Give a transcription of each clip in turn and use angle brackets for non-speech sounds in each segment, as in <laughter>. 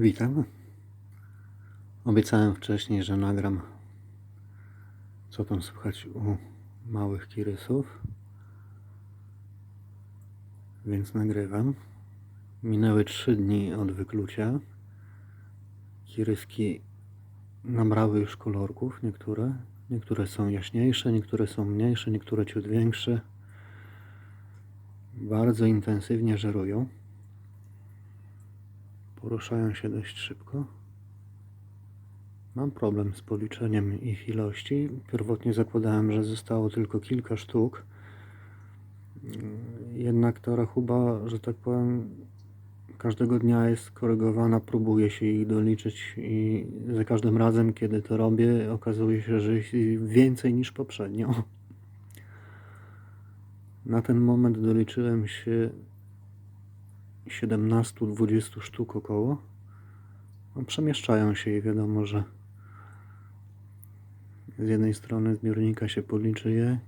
Witam. Obiecałem wcześniej, że nagram co tam słychać u małych kirysów. Więc nagrywam. Minęły 3 dni od wyklucia. Kiryski nabrały już kolorków, niektóre. Niektóre są jaśniejsze, niektóre są mniejsze, niektóre ciut większe. Bardzo intensywnie żerują. Poruszają się dość szybko. Mam problem z policzeniem ich ilości. Pierwotnie zakładałem, że zostało tylko kilka sztuk. Jednak ta rachuba, że tak powiem, każdego dnia jest korygowana, próbuje się ich doliczyć i za każdym razem, kiedy to robię, okazuje się, że jest więcej niż poprzednio. Na ten moment doliczyłem się 17-20 sztuk około. No, przemieszczają się i wiadomo, że z jednej strony zbiornika się policzy je,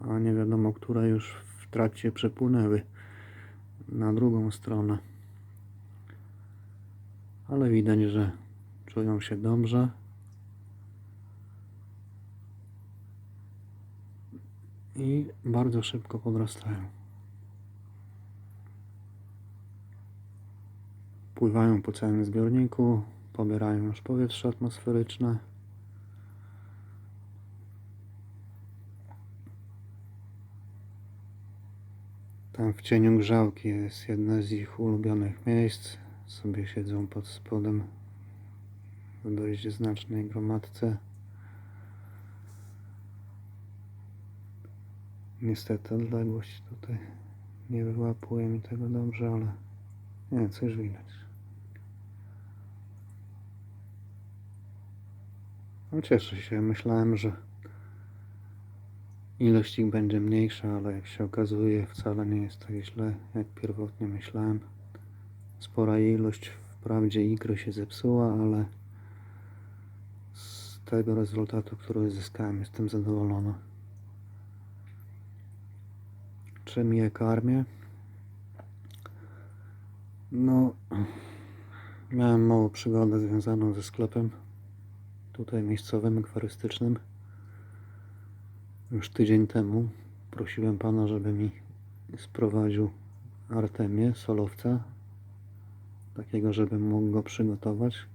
a nie wiadomo, które już w trakcie przepłynęły na drugą stronę. Ale widać, że czują się dobrze. I bardzo szybko podrastają. Pływają po całym zbiorniku, pobierają już powietrze atmosferyczne. Tam w cieniu grzałki jest jedno z ich ulubionych miejsc. Sobie siedzą pod spodem w dość znacznej gromadce. Niestety odległość tutaj nie wyłapuje mi tego dobrze, ale nie, coś widać. No cieszę się, myślałem, że ilość ich będzie mniejsza, ale jak się okazuje wcale nie jest tak źle, jak pierwotnie myślałem. Spora ilość wprawdzie ikry się zepsuła, ale z tego rezultatu, który uzyskałem, jestem zadowolony. Czym je karmię? No, miałem małą przygodę związaną ze sklepem tutaj miejscowym, akwarystycznym. Już tydzień temu prosiłem pana, żeby mi sprowadził artemię, solowca, takiego, żebym mógł go przygotować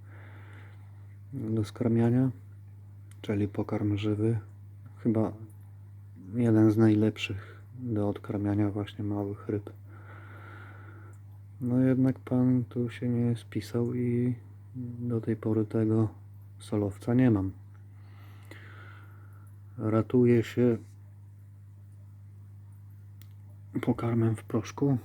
do skarmiania, czyli pokarm żywy. Chyba jeden z najlepszych do odkarmiania właśnie małych ryb. No jednak pan tu się nie spisał i do tej pory tego solowca nie mam. Ratuje się pokarmem w proszku.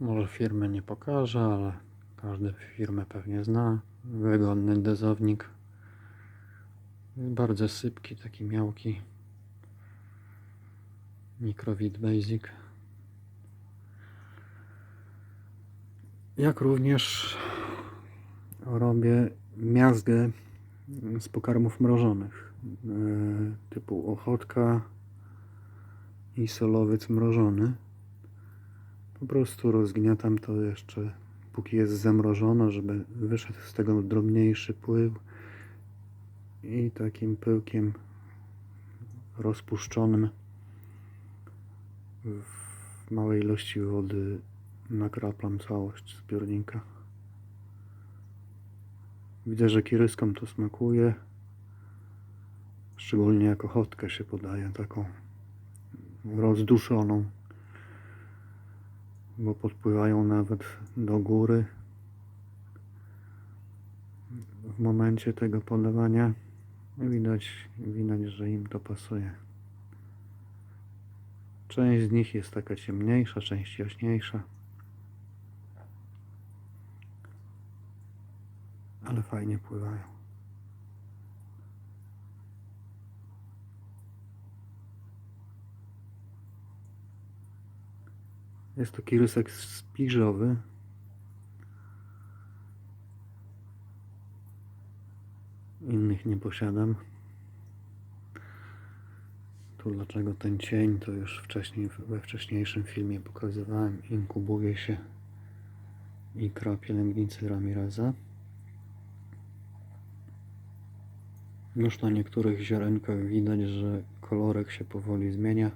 Może firmy nie pokażę, ale każdy firmę pewnie zna. Wygodny dezownik. Bardzo sypki, taki miałki. Microvit Basic. Jak również robię miazgę z pokarmów mrożonych e, typu ochotka i solowiec mrożony. Po prostu rozgniatam to jeszcze póki jest zamrożone, żeby wyszedł z tego drobniejszy pył i takim pyłkiem rozpuszczonym w małej ilości wody nakraplam całość zbiornika. Widzę, że kiryskom to smakuje. Szczególnie jako ochotkę się podaje, taką rozduszoną. Bo podpływają nawet do góry. W momencie tego podawania widać, widać, że im to pasuje. Część z nich jest taka ciemniejsza, część jaśniejsza. Ale fajnie pływają. Jest to kirysek spiżowy. Innych nie posiadam. tu dlaczego ten cień, to już wcześniej, we wcześniejszym filmie pokazywałem. Inkubuje się ikra pielęgnicy Ramireza. Już na niektórych ziarenkach widać, że kolorek się powoli zmienia.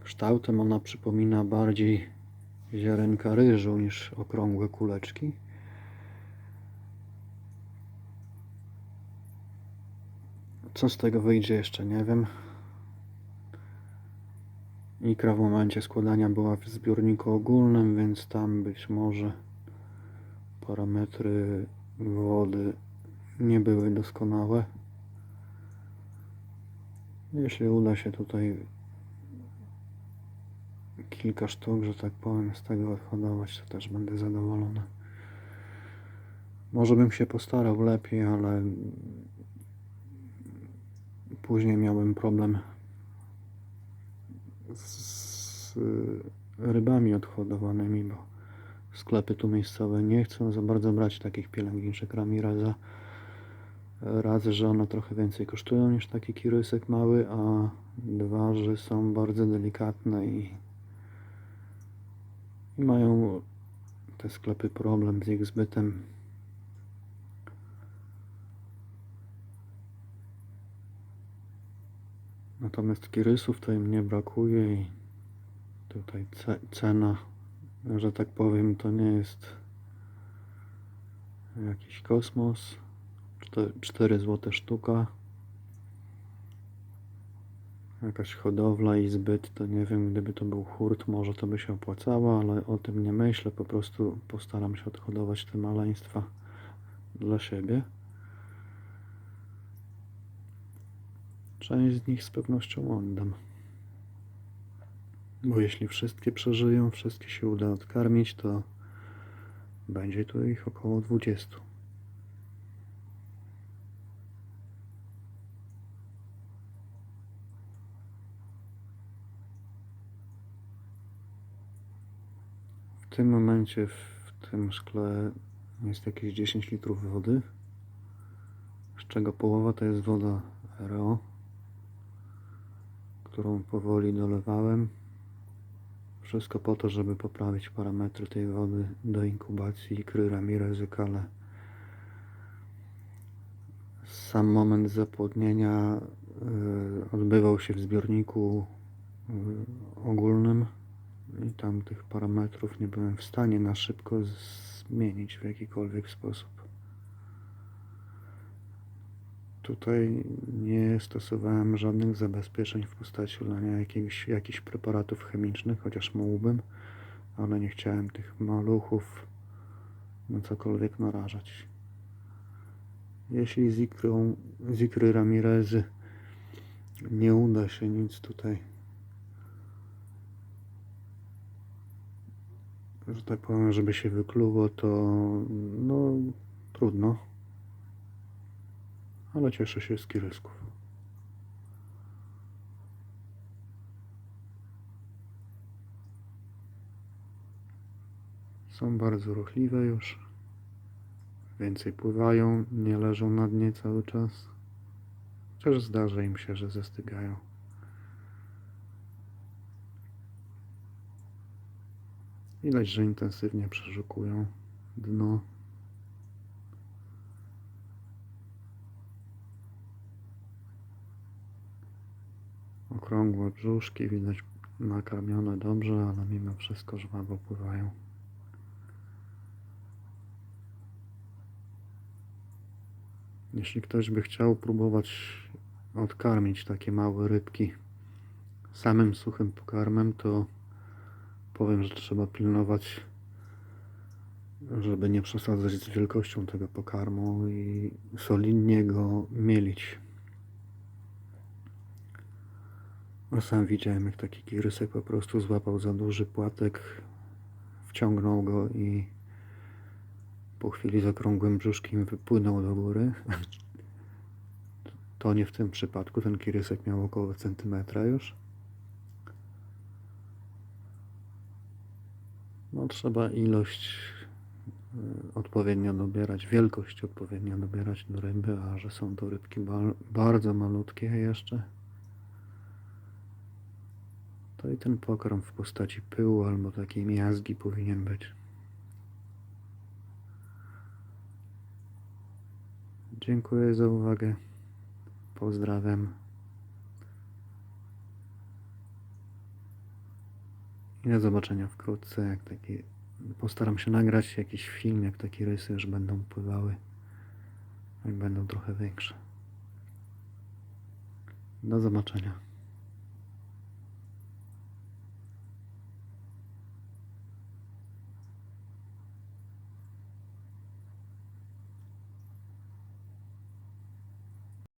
Kształtem ona przypomina bardziej ziarenka ryżu niż okrągłe kuleczki. Co z tego wyjdzie jeszcze nie wiem. Ikra w momencie składania była w zbiorniku ogólnym, więc tam być może parametry wody nie były doskonałe. Jeśli uda się tutaj kilka sztuk, że tak powiem, z tego odhodować, to też będę zadowolony. Może bym się postarał lepiej, ale później miałbym problem z rybami odhodowanymi, bo sklepy tu miejscowe nie chcą za bardzo brać takich pielęgniczek Ramireza. Raz, że one trochę więcej kosztują niż taki kirysek mały, a dwa, że są bardzo delikatne i, i mają te sklepy problem z ich zbytem. Natomiast kirysów to im nie brakuje i tutaj ce cena, że tak powiem, to nie jest jakiś kosmos. 4 zł sztuka. Jakaś hodowla i zbyt, to nie wiem, gdyby to był hurt, może to by się opłacało, ale o tym nie myślę. Po prostu postaram się odhodować te maleństwa dla siebie. Część z nich z pewnością oddam. Bo jeśli wszystkie przeżyją, wszystkie się uda odkarmić, to będzie tu ich około 20. tym momencie w tym szkle jest jakieś 10 litrów wody, z czego połowa to jest woda RO, którą powoli dolewałem. Wszystko po to, żeby poprawić parametry tej wody do inkubacji ikry Ramirez ale sam moment zapłodnienia y, odbywał się w zbiorniku y, ogólnym i tam tych parametrów nie byłem w stanie na szybko zmienić w jakikolwiek sposób. Tutaj nie stosowałem żadnych zabezpieczeń w postaci lania jakichś, jakichś preparatów chemicznych, chociaż mógłbym, ale nie chciałem tych maluchów na cokolwiek narażać. Jeśli z ikry Ramirezy nie uda się nic tutaj że tak powiem, żeby się wykluło, to no trudno. Ale cieszę się z kirysków. Są bardzo ruchliwe już. Więcej pływają, nie leżą na dnie cały czas. Chociaż zdarza im się, że zastygają. Widać, że intensywnie przeszukują dno. Okrągłe brzuszki, widać nakarmione dobrze, ale mimo wszystko żwawo pływają. Jeśli ktoś by chciał próbować odkarmić takie małe rybki samym suchym pokarmem, to powiem, że trzeba pilnować, żeby nie przesadzać z wielkością tego pokarmu i solidnie go mielić. Bo sam widziałem, jak taki kirysek po prostu złapał za duży płatek, wciągnął go i po chwili z okrągłym brzuszkiem wypłynął do góry. <laughs> To nie w tym przypadku, ten kirysek miał około centymetra już. trzeba ilość e, odpowiednio dobierać, wielkość odpowiednio dobierać do ryby, a że są to rybki bardzo malutkie jeszcze, to i ten pokarm w postaci pyłu albo takiej miazgi powinien być. Dziękuję za uwagę. Pozdrawiam. Do zobaczenia wkrótce. Jak taki, postaram się nagrać jakiś film, jak takie rysy już będą pływały. Jak będą trochę większe. Do zobaczenia.